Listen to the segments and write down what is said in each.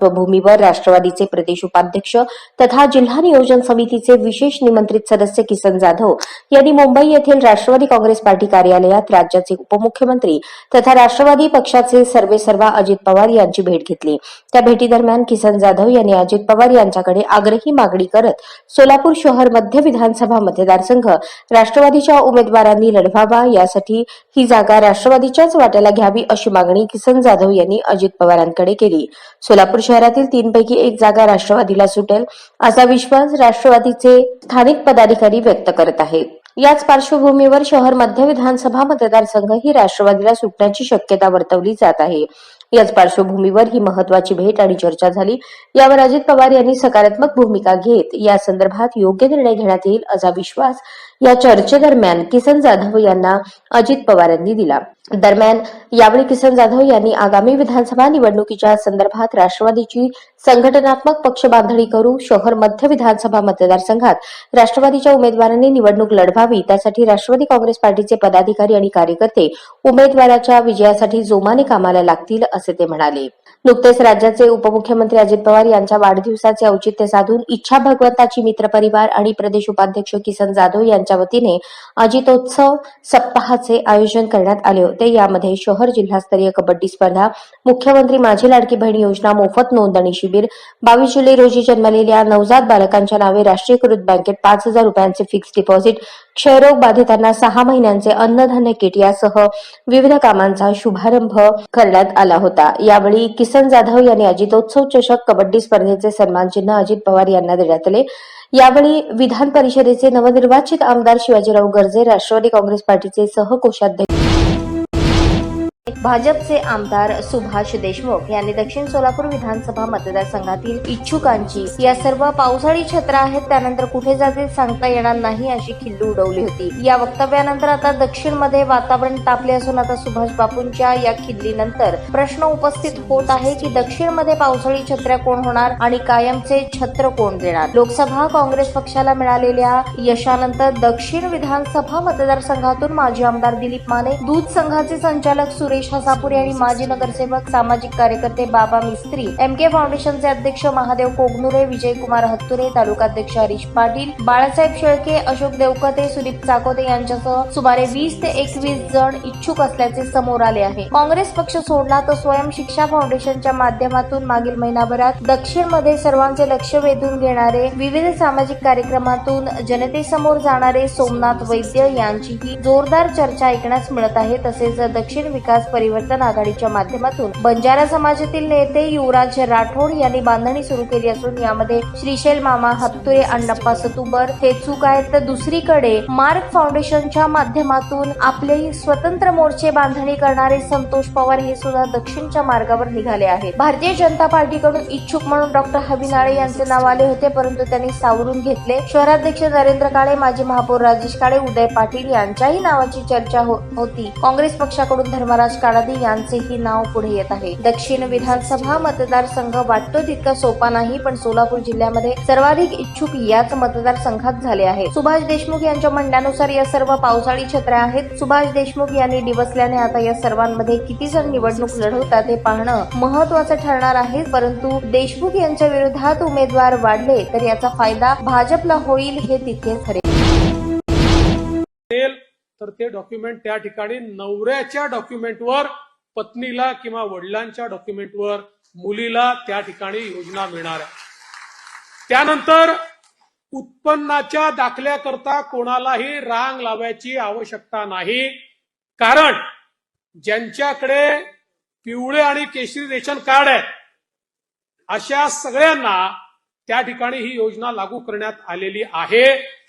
पार्श्वभूमीवर राष्ट्रवादीचे प्रदेश उपाध्यक्ष तथा जिल्हा नियोजन समितीचे विशेष निमंत्रित सदस्य किसन जाधव यांनी मुंबई येथील राष्ट्रवादी काँग्रेस पार्टी कार्यालयात राज्याचे उपमुख्यमंत्री तथा राष्ट्रवादी पक्षाचे सर्वेसर्वा अजित पवार यांची भेट घेतली. त्या भेटीदरम्यान किसन जाधव यांनी अजित पवार यांच्याकडे आग्रही मागणी करत सोलापूर शहर मध्य विधानसभा मतदारसंघ राष्ट्रवादीच्या उमेदवारांनी लढवावा यासाठी ही जागा राष्ट्रवादीच्याच वाट्याला घ्यावी अशी मागणी किसन जाधव यांनी अजित पवारांकडे केली. सोलापूर शहरातील तीनपैकी एक जागा राष्ट्रवादीला सुटेल असा विश्वास राष्ट्रवादीचे स्थानिक पदाधिकारी व्यक्त करत आहेत. याच पार्श्वभूमीवर शहर मध्य विधानसभा मतदारसंघ ही राष्ट्रवादीला सुटण्याची शक्यता वर्तवली जात आहे. याच पार्श्वभूमीवर ही महत्वाची भेट आणि चर्चा झाली. यावर अजित पवार यांनी सकारात्मक भूमिका घेत या संदर्भात योग्य निर्णय घेण्यात येईल असा विश्वास या चर्चेदरम्यान किसन जाधव यांना अजित पवार यांनी दिला. दरम्यान यावेळी किसन जाधव यांनी आगामी विधानसभा निवडणुकीच्या संदर्भात राष्ट्रवादीची संघटनात्मक पक्षबांधणी करू शहर मध्य विधानसभा मतदारसंघात राष्ट्रवादीच्या उमेदवारांनी निवडणूक लढवावी त्यासाठी राष्ट्रवादी काँग्रेस पार्टीचे पदाधिकारी आणि कार्यकर्ते उमेदवाराच्या विजयासाठी जोमाने कामाला लागतील असे ते म्हणाले. नुकतेच राज्याचे उपमुख्यमंत्री अजित पवार यांच्या वाढदिवसाचे औचित्य साधून इच्छा भगवंताची मित्र परिवार आणि प्रदेश उपाध्यक्ष किसन जाधव यांच्या वतीने अजितोत्सव सप्ताहाचे आयोजन करण्यात आले होते. यामध्ये शहर जिल्हास्तरीय कबड्डी स्पर्धा मुख्यमंत्री माझी लाडकी बहीण योजना मोफत नोंदणी शिबिर बावीस जुलै रोजी जन्मलेल्या नवजात बालकांच्या नावे राष्ट्रीयकृत बँकेत पाच हजार रुपयांचे फिक्स डिपॉझिट क्षयरोग बाधितांना सहा महिन्यांचे अन्नधान्य किट यासह विविध कामांचा शुभारंभ करण्यात आला होता. यावेळी किसन जाधव यांनी अजितोत्सव चषक कबड्डी स्पर्धेचे सन्मान चिन्ह अजित पवार यांना देण्यात आले. यावेळी विधान परिषदेचे नवनिर्वाचित आमदार शिवाजीराव गर्जे राष्ट्रवादी काँग्रेस पार्टीचे सहकोषाध्यक्ष भाजपचे आमदार सुभाष देशमुख यांनी दक्षिण सोलापूर विधानसभा मतदारसंघातील इच्छुकांची या सर्व पावसाळी छत्र आहेत त्यानंतर कुठे जातील सांगता येणार नाही अशी खिल्ली उडवली होती. या वक्तव्यानंतर आता दक्षिणमध्ये वातावरण तापले असून आता सुभाष बापूंच्या या खिल्लीनंतर प्रश्न उपस्थित होत आहे की दक्षिणमध्ये पावसाळी छत्र्या कोण होणार आणि कायमचे छत्र कोण देणार? लोकसभा काँग्रेस पक्षाला मिळालेल्या यशानंतर दक्षिण विधानसभा मतदारसंघातून माजी आमदार दिलीप माने दूध संघाचे संचालक सुरेश हसापुरे आणि माजी नगरसेवक सामाजिक कार्यकर्ते बाबा मिस्त्री. एम के फाउंडेशनचे अध्यक्ष महादेव कोगनुरे विजयकुमार हत्तुरे तालुकाध्यक्ष हरीश पाटील बाळासाहेब शेळके अशोक देवकते सुदीप चाकोते यांच्यासह सुमारे वीस ते एकवीस जण इच्छुक असल्याचे समोर आले आहे. काँग्रेस पक्ष सोडला तर स्वयं शिक्षा फाउंडेशनच्या माध्यमातून मागील महिनाभरात दक्षिणमध्ये सर्वांचे लक्ष वेधून घेणारे विविध सामाजिक कार्यक्रमातून जनतेसमोर जाणारे सोमनाथ वैद्य यांचीही जोरदार चर्चा ऐकण्यास मिळत आहे तसेच दक्षिण विकास परिवर्तन आघाडीच्या माध्यमातून बंजारा समाजातील नेते युवराज राठोड यांनी बांधणी सुरू केली असून यामध्ये श्रीशैल मामा हत्तुरे अण्णप्पा सतुबर हे चूक आहेत. तर दुसरीकडे मार्क फाउंडेशनच्या माध्यमातून आपले स्वतंत्र मोर्चे बांधणी करणारे संतोष पवार हे सुद्धा दक्षिणच्या मार्गावर निघाले आहेत. भारतीय जनता पार्टीकडून इच्छुक म्हणून डॉक्टर हविनाळे यांचे नाव आले होते परंतु त्यांनी सावरून घेतले. शहराध्यक्ष नरेंद्र काळे माजी महापौर राजेश काळे उदय पाटील यांच्याही नावाची चर्चा हो- होती. काँग्रेस पक्षाकडून धर्मराज काळादी यांचेही नाव पुढे येत आहे. दक्षिण विधानसभा मतदारसंघ वाटतो तितका सोपा नाही पण सोलापूर जिल्ह्यामध्ये सर्वाधिक इच्छुक याच मतदारसंघात झाले आहे सुभाष देशमुख यांच्या म्हणण्यानुसार या सर्व पावसाळी छत्र्या आहेत. सुभाष देशमुख यांनी डिवसल्याने आता या सर्वांमध्ये किती जण निवडणूक लढवतात हे पाहणं महत्वाचं ठरणार आहे. परंतु देशमुख यांच्या विरोधात उमेदवार वाढले तर याचा फायदा भाजपला होईल हे तिथे खरे. तर ते डॉक्युमेंट त्या ठिकाणी नवऱ्याच्या डॉक्युमेंटवर पत्नीला किंवा वडिलांच्या डॉक्युमेंटवर मुलीला त्या ठिकाणी योजना मिळणार आहे. त्यानंतर उत्पन्नाच्या दाखल्याकरता कोणालाही रांग लावायची आवश्यकता नाही. कारण ज्यांच्याकडे पिवळे आणि केशरी रेशन कार्ड आहे अशा सगळ्यांना त्या ठिकाणी ही योजना लागू करण्यात आलेली आहे.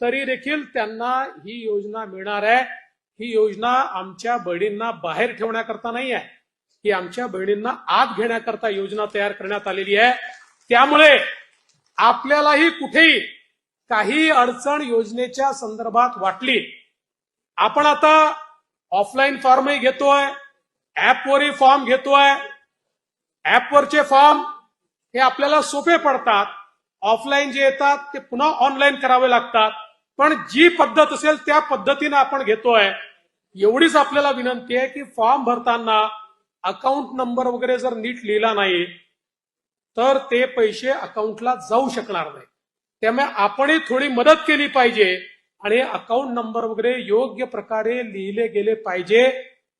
तरी देखील त्यांना ही योजना मिळणार आहे. ही योजना आमच्या बहिणींना बाहेर ठेवण्याकरता नाही आहे. ही आमच्या बहिणींना आत घेण्याकरता योजना तयार करण्यात आलेली आहे. त्यामुळे आपल्यालाही कुठेही काही अडचण योजनेच्या संदर्भात वाटली आपण आता ऑफलाईन फॉर्मही घेतोय ऍपवरही फॉर्म घेतोय. ऍपवरचे फॉर्म हे आपल्याला सोपे पडतात. ऑफलाईन जे येतात ते पुन्हा ऑनलाईन करावे लागतात. पण जी पद्धत असेल त्या पद्धतीने आपण घेतोय. एवढीच आपल्याला विनंती आहे की फॉर्म भरताना अकाउंट नंबर वगैरे जर नीट लिहिला नाही तर ते पैसे अकाउंटला जाऊ शकणार नाही त्यामुळे आपणही थोडी मदत केली पाहिजे आणि अकाउंट नंबर वगैरे योग्य प्रकारे लिहिले गेले पाहिजे.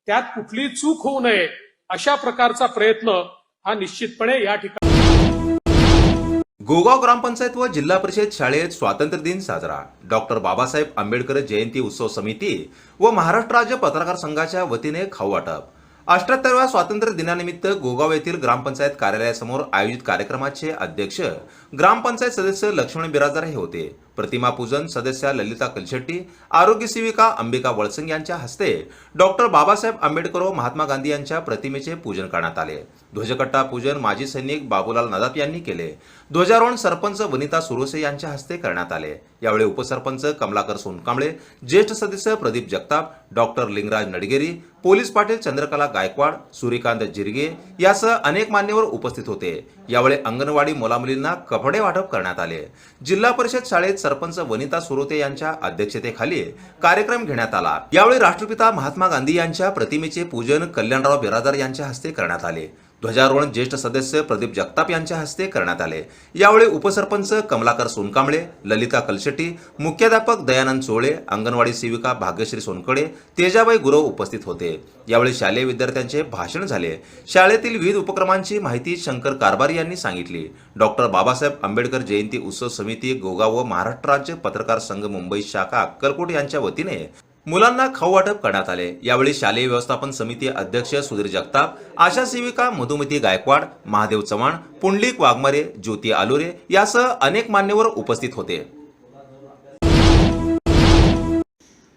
त्यात कुठली चूक होऊ नये अशा प्रकारचा प्रयत्न हा निश्चितपणे या ठिकाणी गोगाव ग्रामपंचायत व जिल्हा परिषद शाळेत स्वातंत्र्य दिन साजरा. डॉक्टर बाबासाहेब आंबेडकर जयंती उत्सव समिती व महाराष्ट्र राज्य पत्रकार संघाच्या वतीने खाऊ वाटप. अठ्याहत्तरव्या स्वातंत्र्य दिनानिमित्त गोगाव येथील ग्रामपंचायत कार्यालयासमोर आयोजित कार्यक्रमाचे अध्यक्ष ग्रामपंचायत सदस्य लक्ष्मण बिराजदार हे होते. प्रतिमा पूजन सदस्या ललिता कलशेट्टी आरोग्य सेविका अंबिका वळसंग यांच्या हस्ते डॉक्टर बाबासाहेब आंबेडकर व महात्मा गांधी यांच्या प्रतिमेचे पूजन करण्यात आले. ध्वजकट्टा पूजन माजी सैनिक बाबूलाल नदाप यांनी केले. ध्वजारोहण सरपंच वनिता सुरोसे यांच्या हस्ते करण्यात आले. यावेळी उपसरपंच कमलाकर सोनकांबळे ज्येष्ठ सदस्य प्रदीप जगताप डॉक्टर लिंगराज नडगेरी पोलीस पाटील चंद्रकला गायकवाड सूर्यकांत जिरगे यासह अनेक मान्यवर उपस्थित होते. यावेळी अंगणवाडी मुलामुलींना कपडे वाटप करण्यात आले. जिल्हा परिषद शाळेत सरपंच वनिता सुरोते यांच्या अध्यक्षतेखाली कार्यक्रम घेण्यात आला. यावेळी राष्ट्रपिता महात्मा गांधी यांच्या प्रतिमेचे पूजन कल्याणराव बिरादार यांच्या हस्ते करण्यात आले. ध्वजारोहण ज्येष्ठ सदस्य प्रदीप जगताप यांच्या हस्ते करण्यात आले. यावेळी उपसरपंच कमलाकर सोनकांबळे ललिता कलशेट्टी मुख्याध्यापक दयानंद चोळे अंगणवाडी सेविका भाग्यश्री सोनकडे तेजाबाई गुरव उपस्थित होते. यावेळी शालेय विद्यार्थ्यांचे भाषण झाले. शाळेतील विविध उपक्रमांची माहिती शंकर कारभारी यांनी सांगितली. डॉक्टर बाबासाहेब आंबेडकर जयंती उत्सव समिती गोगाव व महाराष्ट्र राज्य पत्रकार संघ मुंबई शाखा अक्कलकोट यांच्या वतीने मुलांना खाऊ वाटप करण्यात आले. यावेळी शालेय व्यवस्थापन समिती अध्यक्ष सुधीर जगताप आशा सेविका मधुमती गायकवाड महादेव चव्हाण पुंडलिक वाघमारे ज्योती आलोरे यासह अनेक मान्यवर उपस्थित होते.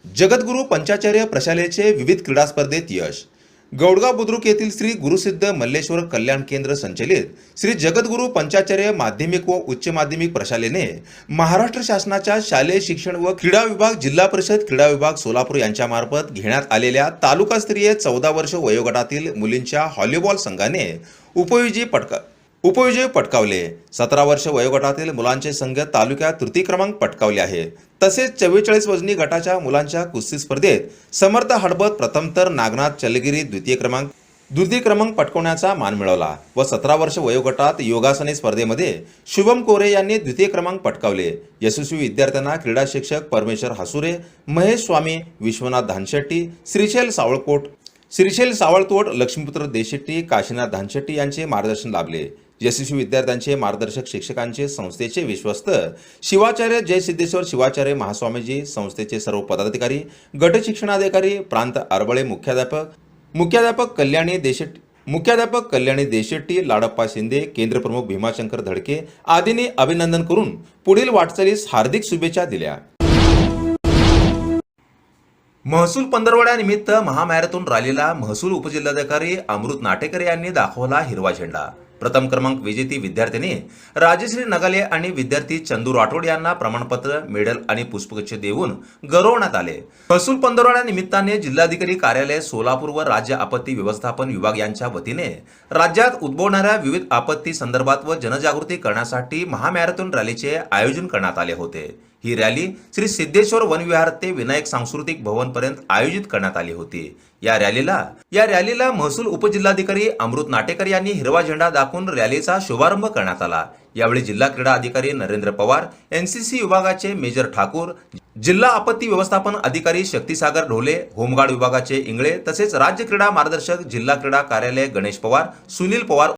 जगद्गुरू पंचाचार्य प्रशालेचे विविध क्रीडा स्पर्धेत यश. गौडगाव बुद्रुक येथील श्री गुरुसिद्ध मल्लेश्वर कल्याण केंद्र संचलित श्री जगद्गुरू पंचाचार्य माध्यमिक व उच्च माध्यमिक प्रशालेने महाराष्ट्र शासनाच्या शालेय शिक्षण व क्रीडा विभाग जिल्हा परिषद क्रीडा विभाग सोलापूर यांच्यामार्फत घेण्यात आलेल्या तालुकास्तरीय चौदा वर्ष वयोगटातील मुलींच्या व्हॉलीबॉल संघाने उपविजयी पटका उपविजय पटकावले. सतरा वर्ष वयोगटातील मुलांचे संघ तालुक्यात तृतीय क्रमांक पटकावले आहे. तसेच चव्वेचाळीस वजनी गटाच्या मुलांच्या कुस्ती स्पर्धेत समर्थ हडबत प्रथम तर नागनाथ चलगिरी द्वितीय क्रमांक द्वितीय क्रमांक पटकवण्याचा मान मिळवला व सतरा वर्ष वयोगटात योगासने स्पर्धेमध्ये शुभम कोरे यांनी द्वितीय क्रमांक पटकावले. यशस्वी विद्यार्थ्यांना क्रीडा शिक्षक परमेश्वर हसुरे महेश स्वामी विश्वनाथ धानशेट्टी श्रीशैल सावळकोट श्रीशैल सावळतोट लक्ष्मीपुत्र देशेट्टी काशीनाथ धानशेट्टी यांचे मार्गदर्शन लाभले. यशस्वी विद्यार्थ्यांचे मार्गदर्शक शिक्षकांचे संस्थेचे विश्वस्त शिवाचार्य जय सिद्धेश्वर शिवाचार्य महास्वामीजी संस्थेचे सर्व पदाधिकारी गट शिक्षणाधिकारी प्रांत आरबळे मुख्याध्यापक मुख्याध्यापक कल्याणी देशेट्टी मुख्याध्यापक कल्याणी देशेट्टी लाडप्पा शिंदे केंद्रप्रमुख भीमाशंकर धडके आदींनी अभिनंदन करून पुढील वाटचालीस हार्दिक शुभेच्छा दिल्या. महसूल पंधरवड्यानिमित्त महामॅरेथॉन रॅलीला महसूल उपजिल्हाधिकारी अमृत नाटेकर यांनी दाखवला हिरवा झेंडा. प्रथम क्रमांक विजेती विद्यार्थ्यांनी राजश्री नगाले आणि विद्यार्थी चंदू राठोड यांना प्रमाणपत्र मेडल आणि पुष्पगुच्छ देऊन गौरवण्यात आले. महसूल पंधरवड्या निमित्ताने जिल्हाधिकारी कार्यालय सोलापूर व राज्य आपत्ती व्यवस्थापन विभाग यांच्या वतीने राज्यात उद्भवणाऱ्या विविध आपत्ती संदर्भात व जनजागृती करण्यासाठी महामॅरेथॉन रॅलीचे आयोजन करण्यात आले होते. ही रॅली श्री सिद्धेश्वर वनविहार ते विनायक सांस्कृतिक भवन पर्यंत आयोजित करण्यात आली होती. या रॅलीला या रॅलीला महसूल उपजिल्हाधिकारी अमृत नाटेकर यांनी हिरवा झेंडा दाखवून रॅलीचा शुभारंभ करण्यात आला. यावेळी जिल्हा क्रीडा अधिकारी नरेंद्र पवार एनसीसी विभागाचे मेजर ठाकूर जिल्हा आपत्ती व्यवस्थापन अधिकारी शक्तीसागर ढोले होमगार्ड विभागाचे इंगळे तसेच राज्य क्रीडा मार्गदर्शक जिल्हा क्रीडा कार्यालय गणेश पवार सुनील पवार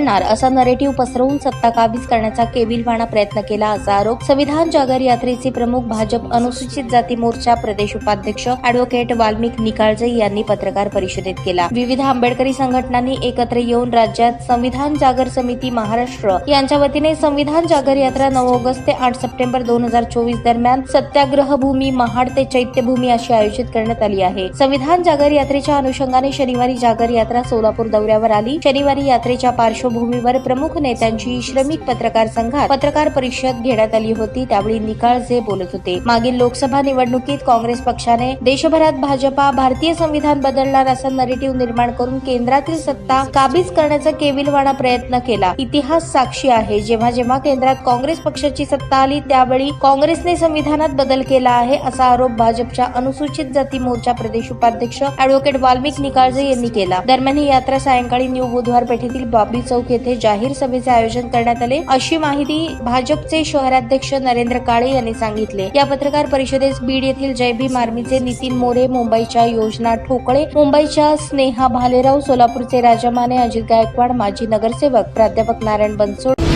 करणार असा नरेटिव्ह पसरवून सत्ता काबीज करण्याचा केविलवाणा प्रयत्न केला असा आरोप संविधान जागर यात्रेचे प्रमुख भाजप अनुसूचित जाती मोर्चा प्रदेश उपाध्यक्ष अॅडव्होकेट वाल्मिक निकाळजे यांनी पत्रकार परिषदेत केला. विविध आंबेडकरी संघटनांनी एकत्र येऊन राज्यात संविधान जागर समिती महाराष्ट्र यांच्या वतीने संविधान जागर यात्रा नऊ ऑगस्ट ते आठ सप्टेंबर दोन हजार चोवीस दरम्यान सत्याग्रह भूमी महाड ते चैत्यभूमी अशी आयोजित करण्यात आली आहे. संविधान जागर यात्रेच्या अनुषंगाने शनिवारी जागर यात्रा सोलापूर दौऱ्यावर आली. शनिवारी यात्रेच्या पार्श्व पार्श्वभूमीवर प्रमुख नेत्यांची श्रमिक पत्रकार संघात पत्रकार परिषद घेण्यात आली होती. त्यावेळी निकाळजे बोलत होते. मागील लोकसभा निवडणुकीत काँग्रेस पक्षाने देशभरात भाजपा भारतीय संविधान बदलणार असा नरेटिव्ह निर्माण करून केंद्रातील सत्ता काबीज करण्याचा केविलवाणा प्रयत्न केला. इतिहास साक्षी आहे. जेव्हा जेव्हा केंद्रात काँग्रेस पक्षाची सत्ता आली त्यावेळी काँग्रेसने संविधानात बदल केला आहे असा आरोप भाजपच्या अनुसूचित जाती मोर्चा प्रदेश उपाध्यक्ष अॅडव्होकेट वाल्मिक निकाळजे यांनी केला. दरम्यान ही यात्रा सायंकाळी न्यू बुधवार पेठेतील बॉबी चौक येथे जाहीर सभेचे आयोजन करण्यात आले. अशी माहिती भाजपचे शहराध्यक्ष नरेंद्र काळे यांनी सांगितले. या पत्रकार परिषदेस बीड येथील जय भीम आर्मीचे नितीन मोरे मुंबईच्या योजना ठोकळे मुंबईच्या स्नेहा भालेराव सोलापूरचे राजा माने अजित गायकवाड माजी नगरसेवक प्राध्यापक नारायण बनसोड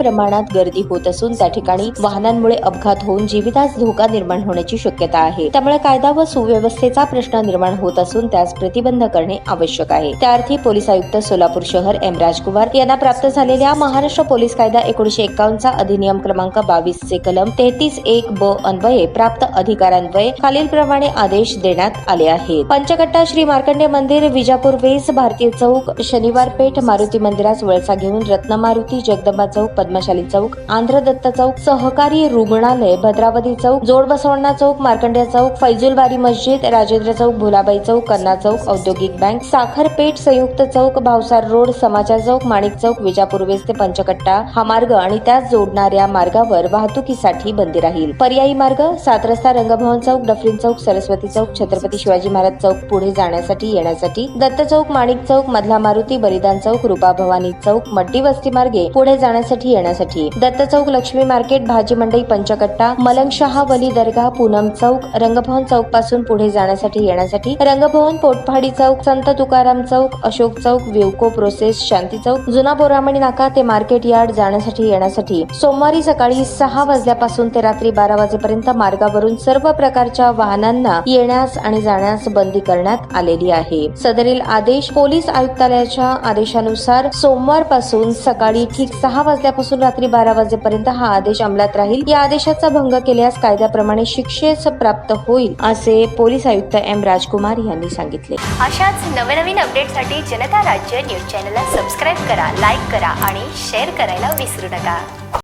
प्रमाणात गर्दी होत असून त्या ठिकाणी वाहनांमुळे अपघात होऊन जीवितास धोका निर्माण होण्याची शक्यता आहे. त्यामुळे कायदा व सुव्यवस्थेचा प्रश्न निर्माण होत असून त्यास प्रतिबंध करणे आवश्यक आहे. त्याअर्थी पोलीस आयुक्त सोलापूर शहर एम. राजकुमार यांना प्राप्त झालेल्या महाराष्ट्र पोलीस कायदा एकोणीशे एकावन्नचा अधिनियम क्रमांक बावीस चे कलम तेहतीस एक ब अन्वये प्राप्त अधिकारान्वये खालीलप्रमाणे आदेश देण्यात आले आहेत. पंचकट्टा श्री मार्कंडे मंदिर विजापूर वेस भारतीय चौक शनिवार पेठ मारुती मंदिरास वळसा घेऊन रत्न मारुती जगदंबा चौक पद्मशाली चौक आंध्र दत्त चौक सहकारी रुग्णालय भद्रावती चौक जोड बसवण्णा चौक मार्कंड्या चौक फैजुलबारी मस्जिद राजेंद्र चौक भुलाबाई चौक कन्ना चौक औद्योगिक बँक साखरपेठ संयुक्त चौक भावसार रोड समाचार चौक माणिक चौक विजापूर वेस ते पंचकट्टा हा मार्ग आणि त्यास जोडणाऱ्या मार्गावर वाहतुकीसाठी बंदी राहील. पर्यायी मार्ग सात रस्ता रंगभवन चौक डफरीन चौक सरस्वती चौक छत्रपती शिवाजी महाराज चौक पुढे जाण्यासाठी येण्यासाठी दत्त चौक माणिक चौक मधला मारुती बलिदान चौक रुपा भवानी चौक मड्डी वस्ती मार्गे पुढे जाण्यासाठी देण्यासाठी. दत्त चौक लक्ष्मी मार्केट भाजी मंडई पंचकट्टा मलंगशहा वली दर्गा पूनम चौक रंगभवन चौकपासून पुढे जाण्यासाठी येण्यासाठी रंगभवन पोटफाडी चौक संत तुकाराम चौक अशोक चौक विवको प्रोसेस शांती चौक जुना बोरामणी नाका ते मार्केट यार्ड जाण्यासाठी येण्यासाठी. सोमवारी सकाळी सहा वाजल्यापासून ते रात्री बारा वाजेपर्यंत मार्गावरून सर्व प्रकारच्या वाहनांना येण्यास आणि जाण्यास बंदी करण्यात आलेली आहे. सदरील आदेश पोलीस आयुक्तालयाच्या आदेशानुसार सोमवारपासून सकाळी ठीक सहा वाजल्यापासून रात्री बारा वाजेपर्यंत हा आदेश अंमलात राहील. या आदेशाचा भंग केल्यास कायद्याप्रमाणे शिक्षेस प्राप्त होईल असे पोलीस आयुक्त एम राजकुमार यांनी सांगितले. अशाच नवनवीन अपडेटसाठी जनता राज्य न्यूज चॅनलला सबस्क्राईब करा लाईक करा आणि शेअर करायला विसरू नका.